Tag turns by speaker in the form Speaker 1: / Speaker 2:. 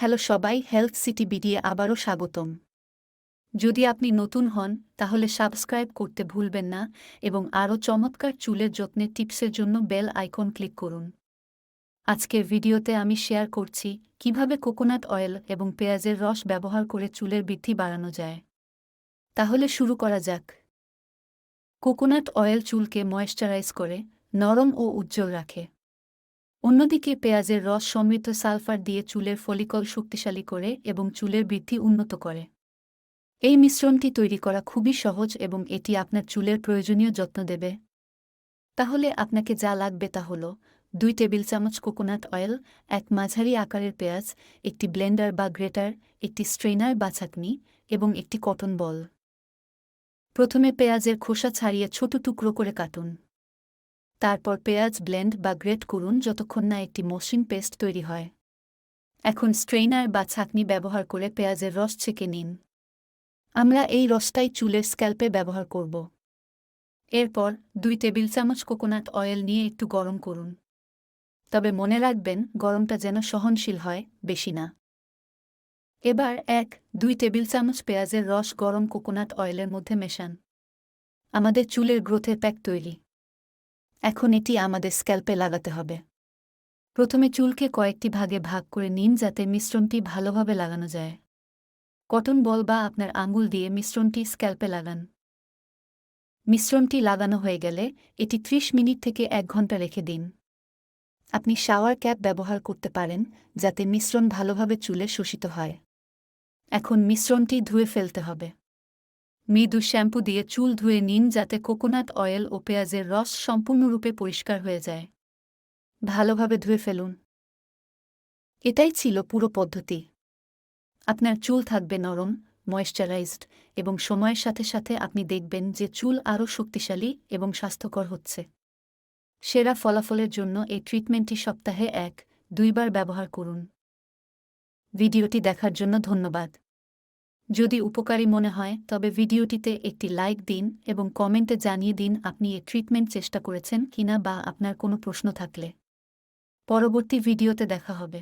Speaker 1: Hello সবাই, health city বিডিয়ে আবারও স্বাগতম। যদি আপনি নতুন হন, তাহলে সাবস্ক্রাইব করতে ভুলবেন না এবং আরও চমৎকার চুলের যত্নের টিপসের জন্য বেল আইকন ক্লিক করুন। আজকের ভিডিওতে আমি শেয়ার করছি, কীভাবে কোকোনাট অয়েল এবং পেঁয়াজের রস ব্যবহার করে চুলের বৃদ্ধি বাড়ানো যায়। তাহলে শুরু করা যাক। কোকোনাট অয়েল চুলকে ময়েশ্চারাইজ করে, নরম ও উজ্জ্বল রাখে। অন্যদিকে পেঁয়াজের রস সমৃদ্ধ সালফার দিয়ে চুলের ফলিকল শক্তিশালী করে এবং চুলের বৃদ্ধি উন্নত করে। এই মিশ্রণটি তৈরি করা খুবই সহজ এবং এটি আপনার চুলের প্রয়োজনীয় যত্ন দেবে। তাহলে আপনাকে যা লাগবে তা হল দুই টেবিল চামচ কোকোনাট অয়েল, এক মাঝারি আকারের পেঁয়াজ, একটি ব্লেন্ডার বা গ্রেটার, একটি স্ট্রেনার বা ছাঁকনি এবং একটি কটন বল। প্রথমে পেঁয়াজের খোসা ছাড়িয়ে ছোট টুকরো করে কাটুন। তারপর পেঁয়াজ ব্লেন্ড বা গ্রেট করুন যতক্ষণ না একটি মসৃণ পেস্ট তৈরি হয়। এখন স্ট্রেইনার বা ছাঁকনি ব্যবহার করে পেঁয়াজের রস ছেঁকে নিন। আমরা এই রসটাই চুলের স্ক্যাল্পে ব্যবহার করব। এরপর দুই টেবিল চামচ কোকোনাট অয়েল নিয়ে একটু গরম করুন। তবে মনে রাখবেন, গরমটা যেন সহনশীল হয়, বেশি না। এবার এক, দুই টেবিল চামচ পেঁয়াজের রস গরম কোকোনাট অয়েলের মধ্যে মেশান। আমাদের চুলের গ্রোথের প্যাক তৈরি। এখন এটি আমাদের স্ক্যাল্পে লাগাতে হবে। প্রথমে চুলকে কয়েকটি ভাগে ভাগ করে নিন যাতে মিশ্রণটি ভালোভাবে লাগানো যায়। কটন বল বা আপনার আঙুল দিয়ে মিশ্রণটি স্ক্যাল্পে লাগান। মিশ্রণটি লাগানো হয়ে গেলে এটি ৩০ মিনিট থেকে এক ঘণ্টা রেখে দিন। আপনি শাওয়ার ক্যাপ ব্যবহার করতে পারেন যাতে মিশ্রণ ভালোভাবে চুলে শোষিত হয়। এখন মিশ্রণটি ধুয়ে ফেলতে হবে। মৃদু শ্যাম্পু দিয়ে চুল ধুয়ে নিন যাতে কোকোনাট অয়েল ও পেঁয়াজের রস সম্পূর্ণরূপে পরিষ্কার হয়ে যায়। ভালোভাবে ধুয়ে ফেলুন। এটাই ছিল পুরো পদ্ধতি। আপনার চুল থাকবে নরম ময়েশ্চারাইজড এবং সময়ের সাথে সাথে আপনি দেখবেন যে চুল আরও শক্তিশালী এবং স্বাস্থ্যকর হচ্ছে। সেরা ফলাফলের জন্য এই ট্রিটমেন্টটি সপ্তাহে এক, দুইবার ব্যবহার করুন। ভিডিওটি দেখার জন্য ধন্যবাদ। যদি উপকারী মনে হয়, তবে ভিডিওটিতে একটি লাইক দিন এবং কমেন্টে জানিয়ে দিন আপনি এ ট্রিটমেন্ট চেষ্টা করেছেন কিনা বা আপনার কোনো প্রশ্ন থাকলে। পরবর্তী ভিডিওতে দেখা হবে।